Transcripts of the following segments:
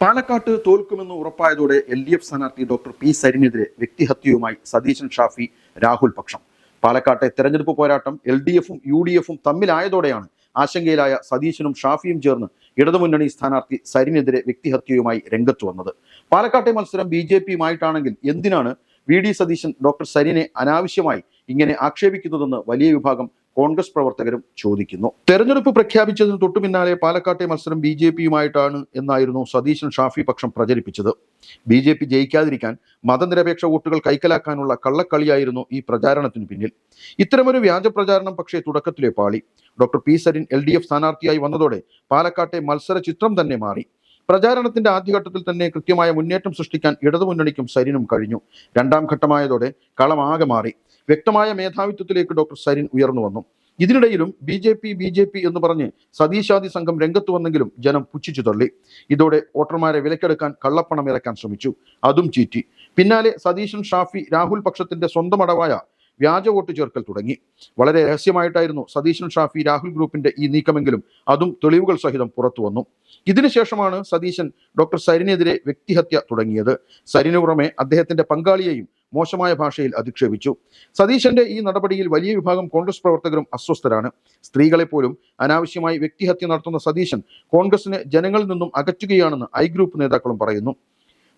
പാലക്കാട്ട് തോൽക്കുമെന്ന് ഉറപ്പായതോടെ എൽ ഡി എഫ് സ്ഥാനാർത്ഥി ഡോക്ടർ പി സരിനെതിരെ വ്യക്തിഹത്യയുമായി സതീശൻ ഷാഫി രാഹുൽ പക്ഷം. പാലക്കാട്ടെ തെരഞ്ഞെടുപ്പ് പോരാട്ടം എൽ ഡി എഫും യു ഡി എഫും തമ്മിലായതോടെയാണ് ആശങ്കയിലായ സതീശനും ഷാഫിയും ചേർന്ന് ഇടതുമുന്നണി സ്ഥാനാർത്ഥി സരിനെതിരെ വ്യക്തിഹത്യയുമായി രംഗത്ത് വന്നത്. പാലക്കാട്ടെ മത്സരം ബി ജെ പിയുമായിട്ടാണെങ്കിൽ എന്തിനാണ് വി ഡി സതീശൻ ഡോക്ടർ സരിനെ അനാവശ്യമായി ഇങ്ങനെ ആക്ഷേപിക്കുന്നതെന്ന് വലിയ വിഭാഗം കോൺഗ്രസ് പ്രവർത്തകരും ചോദിക്കുന്നു. തെരഞ്ഞെടുപ്പ് പ്രഖ്യാപിച്ചതിന് തൊട്ടു പിന്നാലെ പാലക്കാട്ടെ മത്സരം ബി ജെ പിയുമായിട്ടാണ് എന്നായിരുന്നു സതീശൻ ഷാഫി പക്ഷം പ്രചരിപ്പിച്ചത്. ബി ജെ പി ജയിക്കാതിരിക്കാൻ മതനിരപേക്ഷ വോട്ടുകൾ കൈക്കലാക്കാനുള്ള കള്ളക്കളിയായിരുന്നു ഈ പ്രചാരണത്തിന് പിന്നിൽ. ഇത്തരമൊരു വ്യാജ പ്രചാരണം പക്ഷേ തുടക്കത്തിലെ പാളി. Doctor P Sarin L D F സ്ഥാനാർത്ഥിയായി വന്നതോടെ പാലക്കാട്ടെ മത്സര ചിത്രം തന്നെ മാറി. പ്രചാരണത്തിന്റെ ആദ്യഘട്ടത്തിൽ തന്നെ കൃത്യമായ മുന്നേറ്റം സൃഷ്ടിക്കാൻ ഇടതുമുന്നണിക്കും സരിനും കഴിഞ്ഞു. രണ്ടാം ഘട്ടമായതോടെ കളമാകെ മാറി. വ്യക്തമായ മേധാവിത്വത്തിലേക്ക് ഡോക്ടർ സരിൻ ഉയർന്നു വന്നു. ഇതിനിടയിലും B J P B J P എന്ന് പറഞ്ഞ് സതീശാദി സംഘം രംഗത്ത് വന്നെങ്കിലും ജനം പുച്ഛിച്ചു തള്ളി. ഇതോടെ വോട്ടർമാരെ വിലക്കെടുക്കാൻ കള്ളപ്പണം ഇറക്കാൻ ശ്രമിച്ചു. അതും ചീറ്റി. പിന്നാലെ സതീശൻ ഷാഫി രാഹുൽ പക്ഷത്തിന്റെ സ്വന്തം അടവായ വ്യാജ വോട്ട് ചേർക്കൽ തുടങ്ങി. വളരെ രഹസ്യമായിട്ടായിരുന്നു സതീശൻ ഷാഫി രാഹുൽ ഗ്രൂപ്പിന്റെ ഈ നീക്കമെങ്കിലും അതും തെളിവുകൾ സഹിതം പുറത്തു വന്നു. ഇതിനുശേഷമാണ് സതീശൻ ഡോക്ടർ സരിനെതിരെ വ്യക്തിഹത്യ തുടങ്ങിയത്. സരിന് പുറമെ അദ്ദേഹത്തിന്റെ പങ്കാളിയെയും മോശമായ ഭാഷയിൽ അധിക്ഷേപിച്ചു. സതീശന്റെ ഈ നടപടിയിൽ വലിയ വിഭാഗം കോൺഗ്രസ് പ്രവർത്തകരും അസ്വസ്ഥരാണ്. സ്ത്രീകളെ പോലും അനാവശ്യമായി വ്യക്തിഹത്യ നടത്തുന്ന സതീശൻ കോൺഗ്രസിനെ ജനങ്ങളിൽ നിന്നും അകറ്റുകയാണെന്ന് ഐ ഗ്രൂപ്പ് നേതാക്കളും പറയുന്നു.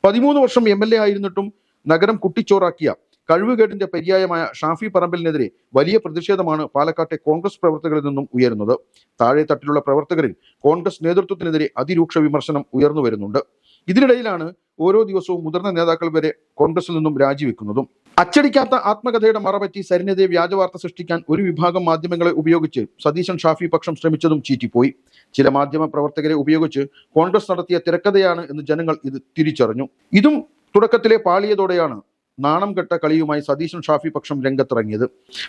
പതിമൂന്ന് വർഷം എം ആയിരുന്നിട്ടും നഗരം കുട്ടിച്ചോറാക്കിയ കഴിവുകേടിന്റെ പര്യായമായ ഷാഫി പറമ്പലിനെതിരെ വലിയ പ്രതിഷേധമാണ് പാലക്കാട്ടെ കോൺഗ്രസ് പ്രവർത്തകരിൽ നിന്നും ഉയരുന്നത്. താഴെ തട്ടിലുള്ള പ്രവർത്തകരിൽ കോൺഗ്രസ് നേതൃത്വത്തിനെതിരെ അതിരൂക്ഷ വിമർശനം ഉയർന്നു വരുന്നുണ്ട്. ഇതിനിടയിലാണ് ഓരോ ദിവസവും മുതിർന്ന നേതാക്കൾ വരെ കോൺഗ്രസിൽ നിന്നും രാജിവെക്കുന്നതും. അച്ചടിക്കാത്ത ആത്മകഥയുടെ മറപറ്റി സരിനെതിരെ വ്യാജവാർത്ത സൃഷ്ടിക്കാൻ ഒരു വിഭാഗം മാധ്യമങ്ങളെ ഉപയോഗിച്ച് സതീശൻ ഷാഫി പക്ഷം ശ്രമിച്ചതും ചീറ്റിപ്പോയി. ചില മാധ്യമ പ്രവർത്തകരെ ഉപയോഗിച്ച് കോൺഗ്രസ് നടത്തിയ തിരക്കഥയാണ് എന്ന് ജനങ്ങൾ ഇത് തിരിച്ചറിഞ്ഞു. ഇതും തുടക്കത്തിലെ പാളിയതോടെയാണ് നാണം കെട്ട കളിയുമായി സതീശൻ ഷാഫി പക്ഷം രംഗത്തിറങ്ങിയത്.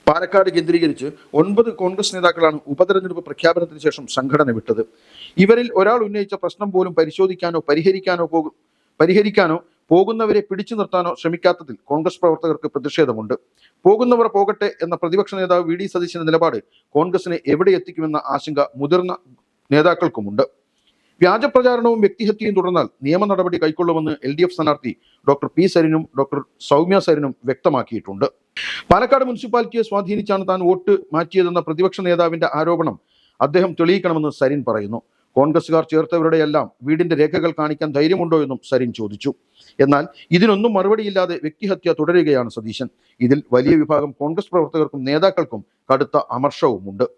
പാലക്കാട് കേന്ദ്രീകരിച്ച് ഒൻപത് കോൺഗ്രസ് നേതാക്കളാണ് ഉപതെരഞ്ഞെടുപ്പ് പ്രഖ്യാപനത്തിന് ശേഷം സംഘടന വിട്ടത്. ഇവരിൽ ഒരാൾ ഉന്നയിച്ച പ്രശ്നം പോലും പരിശോധിക്കാനോ പരിഹരിക്കാനോ പോകും പരിഹരിക്കാനോ പോകുന്നവരെ പിടിച്ചു നിർത്താനോ ശ്രമിക്കാത്തതിൽ കോൺഗ്രസ് പ്രവർത്തകർക്ക് പ്രതിഷേധമുണ്ട്. പോകുന്നവർ പോകട്ടെ എന്ന പ്രതിപക്ഷ നേതാവ് വി ഡി സതീശന്റെ നിലപാട് കോൺഗ്രസിനെ എവിടെ എത്തിക്കുമെന്ന ആശങ്ക മുതിർന്ന നേതാക്കൾക്കുമുണ്ട്. വ്യാജ പ്രചാരണവും വ്യക്തിഹത്യയും തുടർന്നാൽ നിയമ നടപടി കൈക്കൊള്ളുമെന്ന് എൽ ഡി എഫ് സ്ഥാനാർത്ഥി ഡോക്ടർ പി സരിനും ഡോക്ടർ സൗമ്യ സരിനും വ്യക്തമാക്കിയിട്ടുണ്ട്. പാലക്കാട് മുനിസിപ്പാലിറ്റിയെ സ്വാധീനിച്ചാണ് താൻ വോട്ട് മാറ്റിയതെന്ന പ്രതിപക്ഷ നേതാവിന്റെ ആരോപണം അദ്ദേഹം തെളിയിക്കണമെന്ന് സരിൻ പറയുന്നു. കോൺഗ്രസുകാർ ചേർത്തവരുടെയെല്ലാം വീടിന്റെ രേഖകൾ കാണിക്കാൻ ധൈര്യമുണ്ടോ എന്നും സരിൻ ചോദിച്ചു. എന്നാൽ ഇതിനൊന്നും മറുപടിയില്ലാതെ വ്യക്തിഹത്യ തുടരുകയാണ് സതീശൻ. ഇതിൽ വലിയ വിഭാഗം കോൺഗ്രസ് പ്രവർത്തകർക്കും നേതാക്കൾക്കും കടുത്ത അമർഷവുമുണ്ട്.